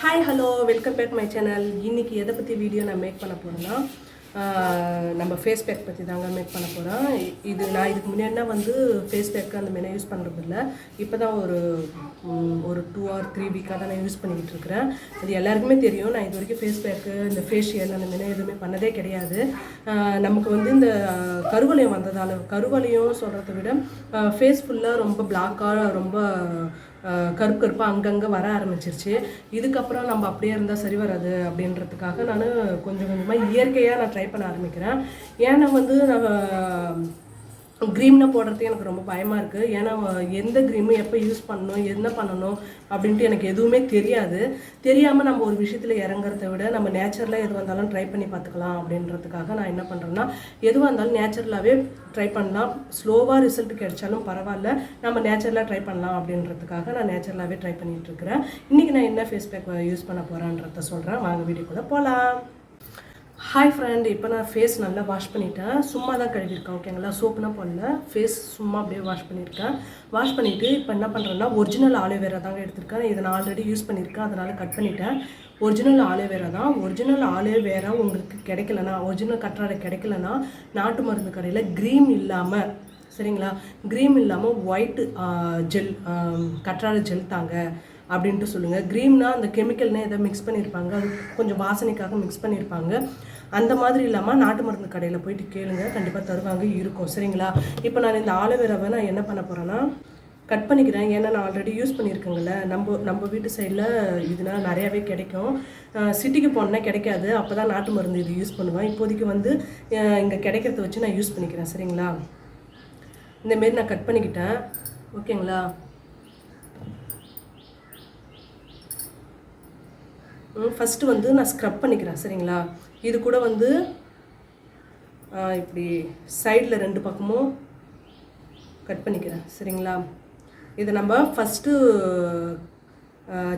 Hi hello welcome back my channel இன்றைக்கி எதை பற்றி வீடியோ நான் மேக் பண்ண போகிறேன்னா நம்ம ஃபேஸ் பேக் பற்றி தாங்க மேக் பண்ண போகிறோம் இது நான் இதுக்கு முன்னாடினா வந்து ஃபேஸ் பேக் அந்த மாதிரி யூஸ் பண்ணுறது இல்லை. இப்போ தான் ஒரு ஒரு டூ ஆர் த்ரீ வீக்காக தான் நான் யூஸ் பண்ணிக்கிட்டு இருக்கிறேன். அது எல்லாருக்குமே தெரியும். நான் இது வரைக்கும் ஃபேஸ் பேக்கு இந்த ஃபேஷியல் அந்த மாதிரி எதுவுமே பண்ணதே கிடையாது. நமக்கு வந்து இந்த கருவளையம் வந்ததால் கருவலையும் சொல்கிறத விட ஃபேஸ் ஃபுல்லாக ரொம்ப பிளாக்காக ரொம்ப கருப்பு கருப்பாக அங்கங்கே வர ஆரம்பிச்சிருச்சு. இதுக்கப்புறம் நம்ம அப்படியே இருந்தால் சரி வராது அப்படின்றதுக்காக நான் கொஞ்சம் கொஞ்சமாக இயற்கையாக நான் ட்ரை பண்ண ஆரம்பிக்கிறேன். ஏன்னா வந்து நான் க்ரீம்னா போடுறது எனக்கு ரொம்ப பயமாக இருக்குது ஏன்னா எந்த க்ரீமு எப்போ யூஸ் பண்ணணும் என்ன பண்ணணும் அப்படின்ட்டு எனக்கு எதுவுமே தெரியாது. தெரியாமல் நம்ம ஒரு விஷயத்தில் இறங்குறத விட நம்ம நேச்சுரலாக எது வந்தாலும் ட்ரை பண்ணி பார்த்துக்கலாம் அப்படின்றதுக்காக நான் என்ன பண்ணுறேன்னா எதுவாக இருந்தாலும் நேச்சுரலாகவே ட்ரை பண்ணலாம் ஸ்லோவாக ரிசல்ட் கிடைச்சாலும் பரவாயில்ல. நம்ம நேச்சுரலாக ட்ரை பண்ணலாம் அப்படின்றதுக்காக நான் நேச்சுரலாகவே ட்ரை பண்ணிகிட்டு இருக்கிறேன். இன்றைக்கி நான் என்ன ஃபேஸ் பேக் யூஸ் பண்ண போகிறேன்றத சொல்கிறேன் வாங்க வீடியோக்குள்ளே போகலாம் ஹாய் ஃப்ரெண்ட் இப்போ நான் ஃபேஸ் நல்லா வாஷ் பண்ணிட்டேன். சும்மா தான் கழுவிருக்கேன் ஓகேங்களா சோப்புனா போடல. ஃபேஸ் சும்மா அப்படியே வாஷ் பண்ணியிருக்கேன். வாஷ் பண்ணிவிட்டு இப்போ என்ன பண்ணுறேன்னா ஒரிஜினல் ஆலோவேரா தாங்க எடுத்திருக்கேன். இதை நான் ஆல்ரெடி யூஸ் பண்ணியிருக்கேன் அதனால் கட் பண்ணிட்டேன். ஒரிஜினல் ஆலோவேரா தான். ஒரிஜினல் ஆலோவேரா உங்களுக்கு கிடைக்கலனா ஒரிஜினல் கற்றாழை கிடைக்கலனா நாட்டு மருந்து கடையில் க்ரீம் இல்லாமல் சரிங்களா? க்ரீம் இல்லாமல் ஒயிட் ஜெல் கற்றாழை ஜெல் தாங்க. அப்படின்ட்டு சொல்லுங்கள் க்ரீம்னா அந்த கெமிக்கல்னே எதை மிக்ஸ் பண்ணியிருப்பாங்க அது கொஞ்சம் வாசனைக்காக மிக்ஸ் பண்ணியிருப்பாங்க அந்த மாதிரி இல்லாமல் நாட்டு மருந்து கடையில் போயிட்டு கேளுங்க. கண்டிப்பாக தருவாங்க. இருக்கும். சரிங்களா? இப்போ நான் இந்த ஆலோவேராவை நான் என்ன பண்ண போகிறேன்னா கட் பண்ணிக்கிறேன். ஏன்னா நான் ஆல்ரெடி யூஸ் பண்ணியிருக்கேங்கள நம்ம நம்ம வீட்டு சைடில் இதனால் நிறையாவே கிடைக்கும். சிட்டிக்கு போனேன்னா கிடைக்காது. அப்போ தான் நாட்டு மருந்து இது யூஸ் பண்ணுவேன். இப்போதைக்கு வந்து இங்கே கிடைக்கிறத வச்சு நான் யூஸ் பண்ணிக்கிறேன். சரிங்களா? இந்தமாரி நான் கட் பண்ணிக்கிட்டேன். ஓகேங்களா? ஃபஸ்ட்டு வந்து நான் ஸ்க்ரப் பண்ணிக்கிறேன் சரிங்களா? இது கூட வந்து இப்படி சைடில் ரெண்டு பக்கமும் கட் பண்ணிக்கிறேன் சரிங்களா? இதை நம்ம ஃபஸ்ட்டு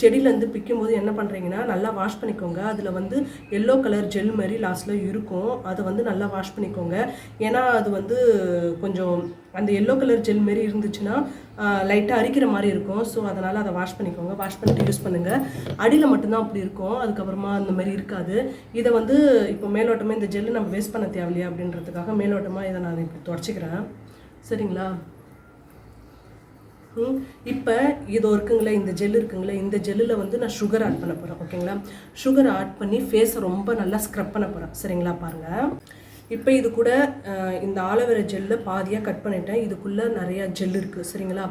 செடியிலேருந்து பிக்கும்போது என்ன பண்ணுறீங்கன்னா நல்லா வாஷ் பண்ணிக்கோங்க. அதில் வந்து எல்லோ கலர் ஜெல் மாதிரி லாஸ்ட்டில் இருக்கும். அதை வந்து நல்லா வாஷ் பண்ணிக்கோங்க. ஏன்னா அது வந்து கொஞ்சம் அந்த எல்லோ கலர் ஜெல் மாரி இருந்துச்சுன்னா லைட்டாக அரிக்கிற மாதிரி இருக்கும். ஸோ அதனால் அதை வாஷ் பண்ணிக்கோங்க. வாஷ் பண்ணிட்டு யூஸ் பண்ணுங்கள் அடியில் மட்டும்தான் அப்படி இருக்கும். அதுக்கப்புறமா அந்த மாதிரி இருக்காது. இதை வந்து இப்போ மேலோட்டமாக இந்த ஜெல்லு நம்ம வேஸ்ட் பண்ண தேவையில்லையா அப்படின்றதுக்காக மேலோட்டமாக இதை நான் இப்படி தொடச்சிக்கிறேன். சரிங்களா? இப்போ இது இருக்குங்களே இந்த ஜெல் இருக்குங்களே இந்த ஜெல்லில் வந்து நான் சுகர் ஆட் பண்ண போகிறேன் ஓகேங்களா சுகர் ஆட் பண்ணி ஃபேஸை ரொம்ப நல்லா ஸ்க்ரப் பண்ண போகிறேன் சரிங்களா பாருங்கள் இப்போ இது கூட இந்த ஆலோவேரா ஜெல்லை பாதியாக கட் பண்ணிட்டேன் இதுக்குள்ளே நிறையா ஜெல் இருக்குது சரிங்களா?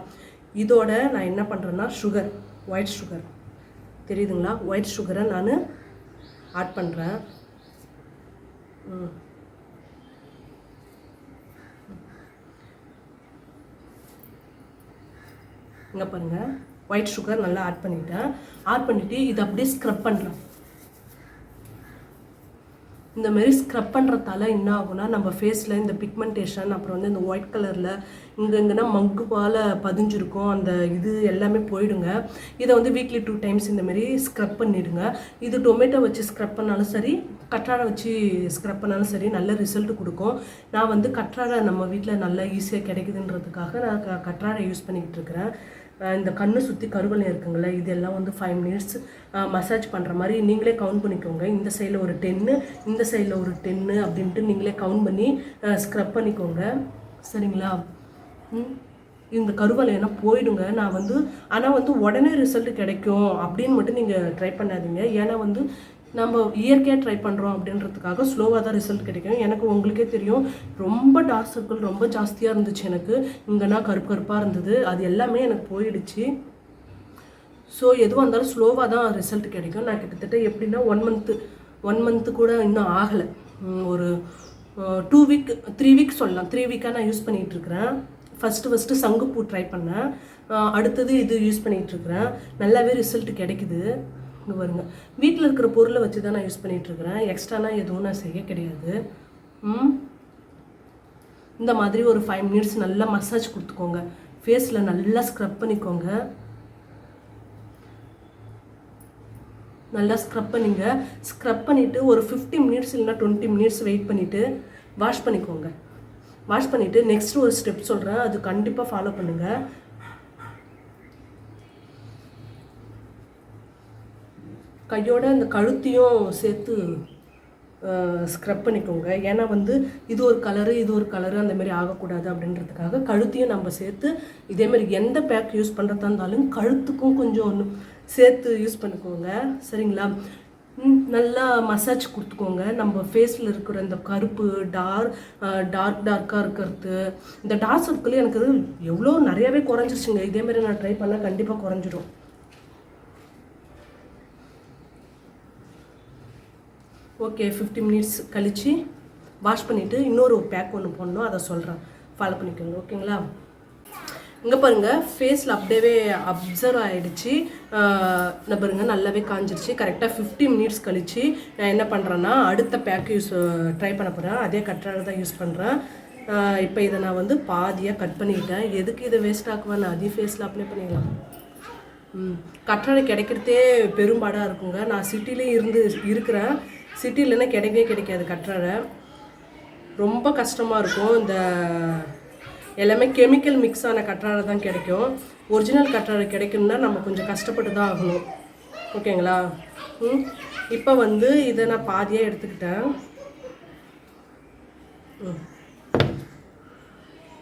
இதோட நான் என்ன பண்ணுறேன்னா சுகர் ஒயிட் சுகர் தெரியுதுங்களா? ஒயிட் சுகரை நான் ஆட் பண்ணுறேன் ம். இங்கே பாருங்கள் ஒயிட் சுகர் நல்லா ஆட் பண்ணிட்டேன். ஆட் பண்ணிவிட்டு இதை அப்படியே ஸ்க்ரப் பண்ணுறேன் இந்த மாதிரி ஸ்க்ரப் பண்ணுறதால என்ன ஆகும்னா நம்ம ஃபேஸில் இந்த பிக்மெண்டேஷன் அப்புறம் வந்து இந்த ஒயிட் கலரில் இங்கே இங்கேனா மங்கு பால் பதிஞ்சிருக்கும். அந்த இது எல்லாமே போயிடுங்க. இதை வந்து வீக்லி டூ டைம்ஸ் இந்த மாதிரி ஸ்க்ரப் பண்ணிடுங்க. இது டொமேட்டோ வச்சு ஸ்க்ரப் பண்ணாலும் சரி கற்றாழை வச்சு ஸ்க்ரப் பண்ணாலும் சரி நல்ல ரிசல்ட் கொடுக்கும். நான் வந்து கற்றாழை நம்ம வீட்டில் நல்லா ஈஸியாக கிடைக்குதுன்றதுக்காக நான் க- கற்றாழை யூஸ் பண்ணிக்கிட்டு இருக்கிறேன். இந்த கண்ணு சுற்றி கருவளையம் இருக்குங்களே இதெல்லாம் வந்து ஃபைவ் மினிட்ஸ் மசாஜ் பண்ணுற மாதிரி நீங்களே கவுண்ட் பண்ணிக்கோங்க. இந்த சைடில் ஒரு டென்னு இந்த சைடில் ஒரு டென்னு அப்படின்ட்டு நீங்களே கவுண்ட் பண்ணி ஸ்க்ரப் பண்ணிக்கோங்க. சரிங்களா? ம். இந்த கருவலைனா போயிடுங்க. நான் வந்து ஆனால் வந்து உடனே ரிசல்ட் கிடைக்கும் அப்படின்னு மட்டும் நீங்கள் ட்ரை பண்ணாதீங்க. ஏன்னா வந்து நம்ம இயற்கையாக ட்ரை பண்ணுறோம் அப்படின்றதுக்காக ஸ்லோவாக தான் ரிசல்ட் கிடைக்கும். எனக்கு உங்களுக்கே தெரியும் ரொம்ப டார்க் சர்க்கிள் ரொம்ப ஜாஸ்தியாக இருந்துச்சு எனக்கு. இங்கேனா கருப்பு கருப்பாக இருந்தது. அது எல்லாமே எனக்கு போயிடுச்சு. ஸோ எதுவாக இருந்தாலும் ஸ்லோவாக தான் ரிசல்ட் கிடைக்கும். நான் கிட்டத்தட்ட எப்படின்னா ஒன் மந்த்து ஒன் மந்த்து கூட இன்னும் ஆகலை. ஒரு டூ வீக் த்ரீ வீக் சொல்லலாம். த்ரீ வீக்காக நான் யூஸ் பண்ணிகிட்டு இருக்கிறேன். ஃபஸ்ட்டு ஃபஸ்ட்டு சங்குப்பூ ட்ரை பண்ணேன். அடுத்தது இது யூஸ் பண்ணிகிட்டு இருக்கிறேன். நல்லாவே ரிசல்ட் கிடைக்குது. இங்கே வருங்க வீட்டில் இருக்கிற பொருளை வச்சு தான் நான் யூஸ் பண்ணிகிட்டு இருக்கிறேன். எக்ஸ்ட்ரானா எதுவும் நான் செய்ய கிடையாது. ம்? இந்த மாதிரி ஒரு ஃபைவ் மினிட்ஸ் நல்லா மசாஜ் கொடுத்துக்கோங்க. ஃபேஸில் நல்லா ஸ்க்ரப் பண்ணிக்கோங்க. நல்லா ஸ்க்ரப் பண்ணிங்க. ஸ்க்ரப் பண்ணிவிட்டு ஒரு ஃபிஃப்டி மினிட்ஸ் இல்லைனா டுவெண்ட்டி மினிட்ஸ் வெயிட் பண்ணிவிட்டு வாஷ் பண்ணிக்கோங்க. வாஷ் பண்ணிவிட்டு நெக்ஸ்ட் ஒரு ஸ்டெப் சொல்கிறேன் அது கண்டிப்பாக ஃபாலோ பண்ணுங்கள் கையோட அந்த கழுத்தையும் சேர்த்து ஸ்க்ரப் பண்ணிக்கோங்க. ஏன்னா வந்து இது ஒரு கலரு இது ஒரு கலரு அந்த மாதிரி ஆகக்கூடாது அப்படின்றதுக்காக கழுத்தையும் நம்ம சேர்த்து இதேமாரி எந்த பேக் யூஸ் பண்ணுறதா இருந்தாலும் கழுத்துக்கும் கொஞ்சம் ஒன்று சேர்த்து யூஸ் பண்ணிக்கோங்க. சரிங்களா? நல்லா மசாஜ் கொடுத்துக்கோங்க. நம்ம ஃபேஸில் இருக்கிற இந்த கருப்பு டார்க் டார்க் டார்க்காக இருக்கிறது. இந்த டார்க் சர்க்கிள் எனக்கு எவ்வளோ நிறையவே குறைஞ்சிருச்சுங்க. இதேமாரி நான் ட்ரை பண்ணால் கண்டிப்பாக குறைஞ்சிரும். ஓகே ஃபிஃப்டி மினிட்ஸ் கழித்து வாஷ் பண்ணிவிட்டு இன்னொரு பேக் ஒன்று போடணும் அதை சொல்கிறேன் ஃபாலோ பண்ணிக்கோங்க ஓகேங்களா இங்கே பாருங்கள் ஃபேஸில் அப்படியே அப்சர்வ் ஆகிடுச்சு நான் பாருங்கள் நல்லாவே காஞ்சிருச்சு. கரெக்டாக ஃபிஃப்டி மினிட்ஸ் கழித்து நான் என்ன பண்ணுறேன்னா அடுத்த பேக் யூஸ் ட்ரை பண்ண போகிறேன் அதே கற்றாழை தான் யூஸ் பண்ணுறேன் இப்போ இதை நான் வந்து பாதியாக கட் பண்ணிக்கிட்டேன் எதுக்கு இதை வேஸ்ட் ஆக்குவேன்? நான் அதையும் ஃபேஸில் அப்ளை பண்ணிக்கலாம் ம் கற்றாழை கிடைக்கிறதே பெரும்பாடாக இருக்குங்க. நான் சிட்டிலேயும் இருந்து இருக்கிறேன். சிட்டிலன்னா கிடைக்கவே கிடைக்காது. கற்றாழை ரொம்ப கஷ்டமாக இருக்கும். இந்த எல்லாமே கெமிக்கல் மிக்ஸ் ஆன கற்றாழை தான் கிடைக்கும். ஒரிஜினல் கற்றாழை கிடைக்கணும்னா நம்ம கொஞ்சம் கஷ்டப்பட்டு தான் ஆகணும். ஓகேங்களா ம். இப்போ வந்து இதை நான் பாதியாக எடுத்துக்கிட்டேன். ம்.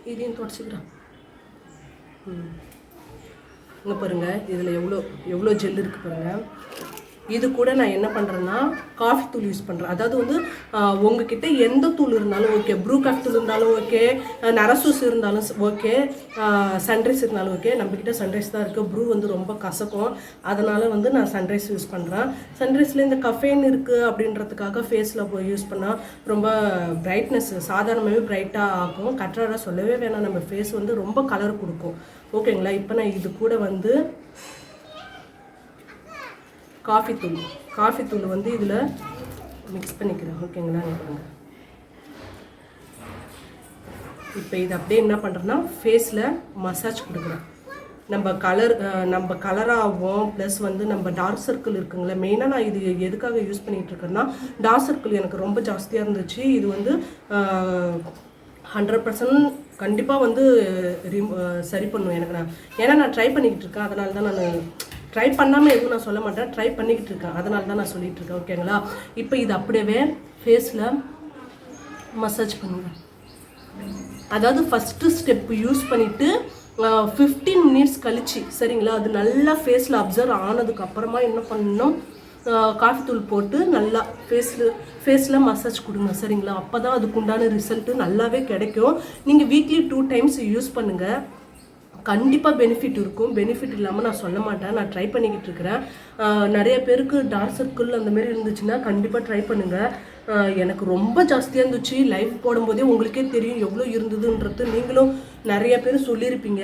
இதையும் தொடச்சிக்கிறேன். ம். இங்கே பாருங்கள் இதில் எவ்வளோ எவ்வளோ ஜெல் இருக்குது பாருங்கள் இது கூட நான் என்ன பண்ணுறேன்னா காஃபி தூள் யூஸ் பண்ணுறேன் அதாவது வந்து உங்ககிட்ட எந்த தூள் இருந்தாலும் ஓகே ப்ரூ காஃபி தூள் இருந்தாலும் ஓகே நரசூஸ் இருந்தாலும் ஓகே சன்ரைஸ் இருந்தாலும் ஓகே நம்மக்கிட்ட சன்ரைஸ் தான் இருக்குது ப்ரூ வந்து ரொம்ப கசக்கும். அதனால் வந்து நான் சன்ரைஸ் யூஸ் பண்ணுறேன் சன்ரைஸில் இந்த கஃபேன் இருக்குது அப்படின்றதுக்காக ஃபேஸில் போய் யூஸ் பண்ணால் ரொம்ப பிரைட்னஸ் சாதாரணமாகவே பிரைட்டாக ஆகும். கற்றாராக சொல்லவே வேணாம். நம்ம ஃபேஸ் வந்து ரொம்ப கலர் கொடுக்கும். ஓகேங்களா இப்போ நான் இது கூட வந்து காஃபி தூள். காஃபி தூள் வந்து இதில் மிக்ஸ் பண்ணிக்கிறேன். ஓகேங்களா இங்க பாருங்க. இப்போ இது அப்படியே என்ன பண்ணுறேன்னா ஃபேஸில் மசாஜ் கொடுக்குறேன். நம்ம கலர் நம்ம கலராகவும் ப்ளஸ் வந்து நம்ம டார்க் சர்க்கிள் இருக்குங்களே மெயினாக நான் இது எதுக்காக யூஸ் பண்ணிகிட்டு இருக்கேன்னா டார்க் சர்க்கிள் எனக்கு ரொம்ப ஜாஸ்தியாக இருந்துச்சு. இது வந்து ஹண்ட்ரட் பர்சன்ட் கண்டிப்பாக வந்து ரிம் சரி பண்ணுவேன் எனக்கு நான். ஏன்னா நான் ட்ரை பண்ணிக்கிட்டு இருக்கேன். அதனால தான் நான் ட்ரை பண்ணாமல் எதுவும் நான் சொல்ல மாட்டேன். ட்ரை பண்ணிக்கிட்டு இருக்கேன். அதனால தான் நான் சொல்லிகிட்டு இருக்கேன். ஓகேங்களா இப்போ இது அப்படியே ஃபேஸில் மசாஜ் பண்ணுங்கள் அதாவது ஃபஸ்ட்டு ஸ்டெப் யூஸ் பண்ணிவிட்டு ஃபிஃப்டீன் மினிட்ஸ் கழிச்சு சரிங்களா? அது நல்லா ஃபேஸில் அப்சர்வ் ஆனதுக்கு அப்புறமா என்ன பண்ணணும்? காஃபி தூள் போட்டு நல்லா ஃபேஸில் ஃபேஸில் மசாஜ் கொடுங்க சரிங்களா? அப்போ தான் அதுக்குண்டான ரிசல்ட்டு நல்லாவே கிடைக்கும். நீங்கள் வீக்லி டூ டைம்ஸ் யூஸ் பண்ணுங்கள் கண்டிப்பாக பெனிஃபிட் இருக்கும். பெனிஃபிட் இல்லாமல் நான் சொல்ல மாட்டேன். நான் ட்ரை பண்ணிக்கிட்டு இருக்கிறேன். நிறைய பேருக்கு டார்க் சர்க்கிள் அந்த மாதிரி இருந்துச்சுன்னா கண்டிப்பாக ட்ரை பண்ணுங்கள் எனக்கு ரொம்ப ஜாஸ்தியாக இருந்துச்சு. லைஃப் போடும்போதே உங்களுக்கே தெரியும் எவ்வளோ இருந்ததுன்றது. நீங்களும் நிறைய பேர் சொல்லியிருப்பீங்க.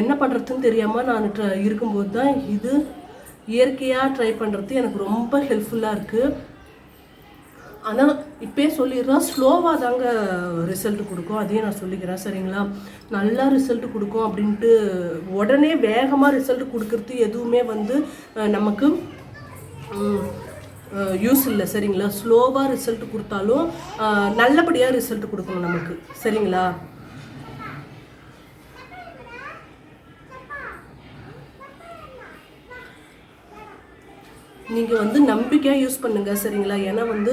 என்ன பண்ணுறதுன்னு தெரியாமல் நான் இருக்கும்போது தான் இது இயற்கையாக ட்ரை பண்ணுறது எனக்கு ரொம்ப ஹெல்ப்ஃபுல்லாக இருக்குது ஆனால் இப்போயே சொல்லிடுறேன் ஸ்லோவாக தாங்க ரிசல்ட் கொடுக்கும். அதையும் நான் சொல்லிக்கிறேன் சரிங்களா? நல்லா ரிசல்ட் கொடுக்கும் அப்படின்ட்டு உடனே வேகமாக ரிசல்ட் கொடுக்கறது எதுவுமே வந்து நமக்கு யூஸ் இல்லை சரிங்களா? ஸ்லோவாக ரிசல்ட் கொடுத்தாலும் நல்லபடியாக ரிசல்ட் கொடுக்கணும் நமக்கு சரிங்களா? நீங்கள் வந்து நம்பிக்கையாக யூஸ் பண்ணுங்கள் சரிங்களா? ஏன்னா வந்து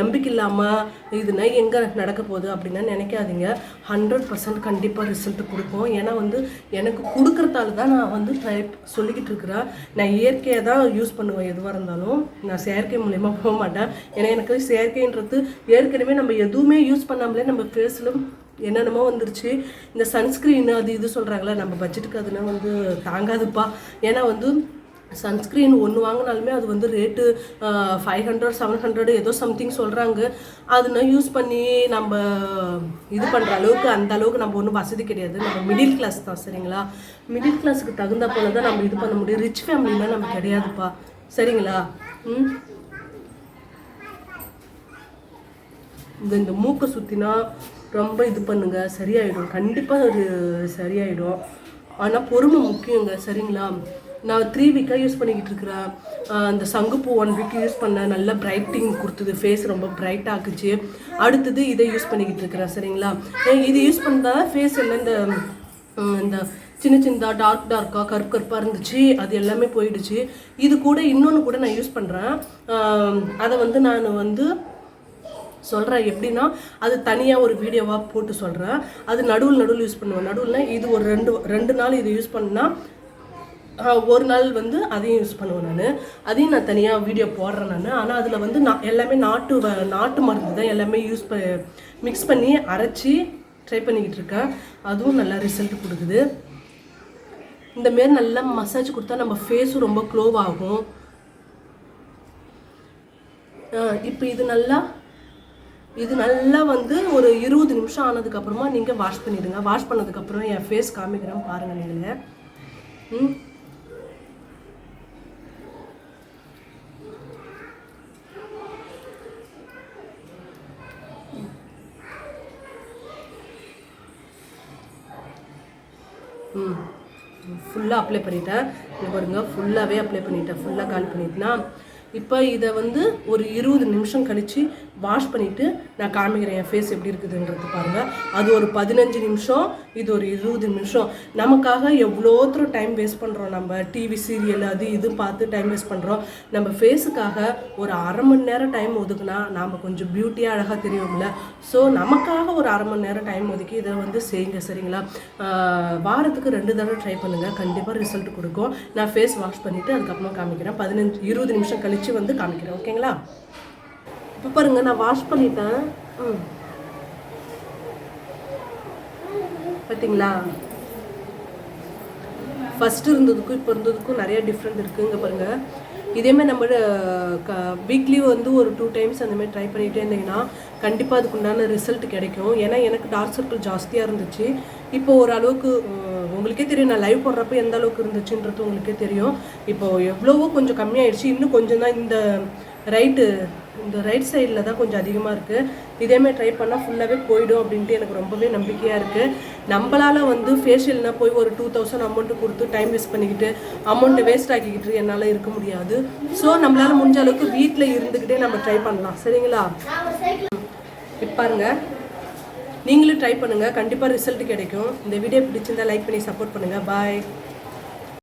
நம்பிக்கை இல்லாமல் இதுனா எங்கே நடக்க போகுது அப்படின்னா நினைக்காதீங்க. ஹண்ட்ரட் பர்சன்ட் கண்டிப்பாக ரிசல்ட் கொடுக்கும். ஏன்னா வந்து எனக்கு கொடுக்குறதால தான் நான் வந்து ட்ரை சொல்லிக்கிட்டு இருக்கிறேன். நான் இயற்கையாக தான் யூஸ் பண்ணுவேன் எதுவாக இருந்தாலும். நான் செயற்கை மூலயமா போக மாட்டேன். ஏன்னா எனக்கு செயற்கைன்றது ஏற்கனவே நம்ம எதுவுமே யூஸ் பண்ணாமலே நம்ம ஃபேஸில் என்னென்னமோ வந்துருச்சு. இந்த சன்ஸ்க்ரீன் அது இது சொல்கிறாங்களே நம்ம பட்ஜெட்டுக்கு அதுனா வந்து தாங்காதுப்பா. ஏன்னா வந்து சன்ஸ்க்ரீன் ஒன்று வாங்கினாலுமே அது வந்து rate five hundred seven hundred ஏதோ சம்திங் சொல்கிறாங்க அதுனா யூஸ் பண்ணி நம்ம இது பண்ணுற அளவுக்கு அந்த அளவுக்கு நம்ம ஒன்றும் வசதி கிடையாது. நம்ம மிடில் கிளாஸ் தான் சரிங்களா? மிடில் கிளாஸுக்கு தகுந்த போல தான் நம்ம இது பண்ண முடியும். ரிச் ஃபேமிலினா நம்ம கிடையாதுப்பா. சரிங்களா? ம்? இந்த இந்த மூக்கை சுற்றினா ரொம்ப இது பண்ணுங்க சரியாயிடும். கண்டிப்பாக அது சரியாயிடும். ஆனால் பொறுமை முக்கியங்க சரிங்களா? நான் த்ரீ வீக்காக யூஸ் பண்ணிக்கிட்டு இருக்கிறேன். அந்த சங்குப்பூ ஒன் வீக் யூஸ் பண்ணேன். நல்லா பிரைட்டிங் கொடுத்தது. ஃபேஸ் ரொம்ப பிரைட் ஆக்குச்சு. அடுத்தது இதை யூஸ் பண்ணிக்கிட்டு இருக்கிறேன் சரிங்களா? இது யூஸ் பண்ணால் ஃபேஸ் எல்லாம் இந்த இந்த சின்ன சின்னதாக டார்க் டார்க்காக கருப்பு கருப்பாக இருந்துச்சு. அது எல்லாமே போயிடுச்சு. இது கூட இன்னொன்று கூட நான் யூஸ் பண்ணுறேன் அதை வந்து நான் வந்து சொல்கிறேன் எப்படின்னா அது தனியாக ஒரு வீடியோவாக போட்டு சொல்கிறேன் அது நடுவில் நடுவில் யூஸ் பண்ணுவேன். நடுவில் இது ஒரு ரெண்டு ரெண்டு நாள் இது யூஸ் பண்ணால் ஒரு நாள் வந்து அதையும் யூஸ் பண்ணுவேன் நான். அதையும் நான் தனியாக வீடியோ போடுறேன் நான். ஆனால் அதில் வந்து நான் எல்லாமே நாட்டு வ- நாட்டு மருந்து தான் எல்லாமே யூஸ் ப மிக்ஸ் பண்ணி அரைச்சி ட்ரை பண்ணிக்கிட்டு இருக்கேன். அதுவும் நல்லா ரிசல்ட் கொடுக்குது. இந்த மாரி நல்லா மசாஜ் கொடுத்தா நம்ம ஃபேஸும் ரொம்ப க்ளோவ் ஆகும். இப்போ இது நல்லா இது நல்லா வந்து ஒரு இருபது நிமிஷம் ஆனதுக்கப்புறமா நீங்கள் வாஷ் பண்ணிடுங்க. வாஷ் பண்ணதுக்கப்புறம் என் ஃபேஸ் காமிக்கிறேன் பாருங்கள் நீங்கள். ம். ம். ஃபுல்லாக அப்ளை பண்ணிட்டேன். பாருங்க ஃபுல்லாகவே அப்ளை பண்ணிட்டேன். ஃபுல்லாக கால் பண்ணிட்டேன்னா இப்போ இதை வந்து ஒரு இருபது நிமிஷம் கழித்து வாஷ் பண்ணிவிட்டு நான் காமிக்கிறேன் என் ஃபேஸ் எப்படி இருக்குதுன்றது பாருங்கள் அது ஒரு பதினஞ்சு நிமிஷம் இது ஒரு இருபது நிமிஷம். நமக்காக எவ்வளோத்தரும் டைம் வேஸ்ட் பண்ணுறோம் நம்ம டிவி சீரியல் அது இது பார்த்து டைம் வேஸ்ட் பண்ணுறோம் நம்ம ஃபேஸுக்காக ஒரு அரை மணி நேரம் டைம் ஒதுக்குனா நாம் கொஞ்சம் பியூட்டியாக அழகாக தெரியும்ல. ஸோ நமக்காக ஒரு அரை மணி நேரம் டைம் ஒதுக்கி இதை வந்து செய்யுங்க சரிங்களா? வாரத்துக்கு ரெண்டு தடவை ட்ரை பண்ணுங்கள் கண்டிப்பாக ரிசல்ட் கொடுக்கும். நான் ஃபேஸ் வாஷ் பண்ணிவிட்டு அதுக்கப்புறமா காமிக்கிறேன். பதினஞ்சு இருபது நிமிஷம் கழித்து வந்து காமிக்கிறேன். ஓகேங்களா இப்போ பாருங்க நான் வாஷ் பண்ணிட்டேன். ம். பார்த்தீங்களா ஃபர்ஸ்ட் இருந்ததுக்கும் இப்போ இருந்ததுக்கும் நிறைய டிஃப்ரெண்ட் இருக்குங்க பாருங்க. இதேமாதிரி நம்ம க வீக்லி வந்து ஒரு டூ டைம்ஸ் அந்த மாதிரி ட்ரை பண்ணிகிட்டே இருந்தீங்கன்னா கண்டிப்பாக அதுக்கு உண்டான ரிசல்ட் கிடைக்கும். ஏன்னா எனக்கு டார்க் சர்க்கிள் ஜாஸ்தியாக இருந்துச்சு. இப்போ ஓரளவுக்கு உங்களுக்கே தெரியும். நான் லைவ் போடுறப்ப எந்த அளவுக்கு இருந்துச்சுன்றது உங்களுக்கே தெரியும். இப்போ எவ்வளவோ கொஞ்சம் கம்மியாயிடுச்சு. இன்னும் கொஞ்சம் தான் இந்த ரைட்டு இந்த ரைட் சைடில் தான் கொஞ்சம் அதிகமாக இருக்குது இதேமாதிரி ட்ரை பண்ணால் ஃபுல்லாகவே போயிடும் அப்படின்ட்டு எனக்கு ரொம்பவே நம்பிக்கையாக இருக்குது நம்மளால் வந்து ஃபேஷியல்னால் போய் ஒரு டூ தௌசண்ட் அமௌண்ட்டு கொடுத்து டைம் வேஸ்ட் பண்ணிக்கிட்டு அமௌண்ட்டு வேஸ்ட் ஆக்கிக்கிட்டு என்னால் இருக்க முடியாது. ஸோ நம்மளால் முடிஞ்ச அளவுக்கு வீட்டில் இருந்துக்கிட்டே நம்ம ட்ரை பண்ணலாம். சரிங்களா? இப்போ பாருங்க. நீங்களும் ட்ரை பண்ணுங்கள் கண்டிப்பாக ரிசல்ட் கிடைக்கும். இந்த வீடியோ பிடிச்சிருந்தா லைக் பண்ணி சப்போர்ட் பண்ணுங்கள் பாய்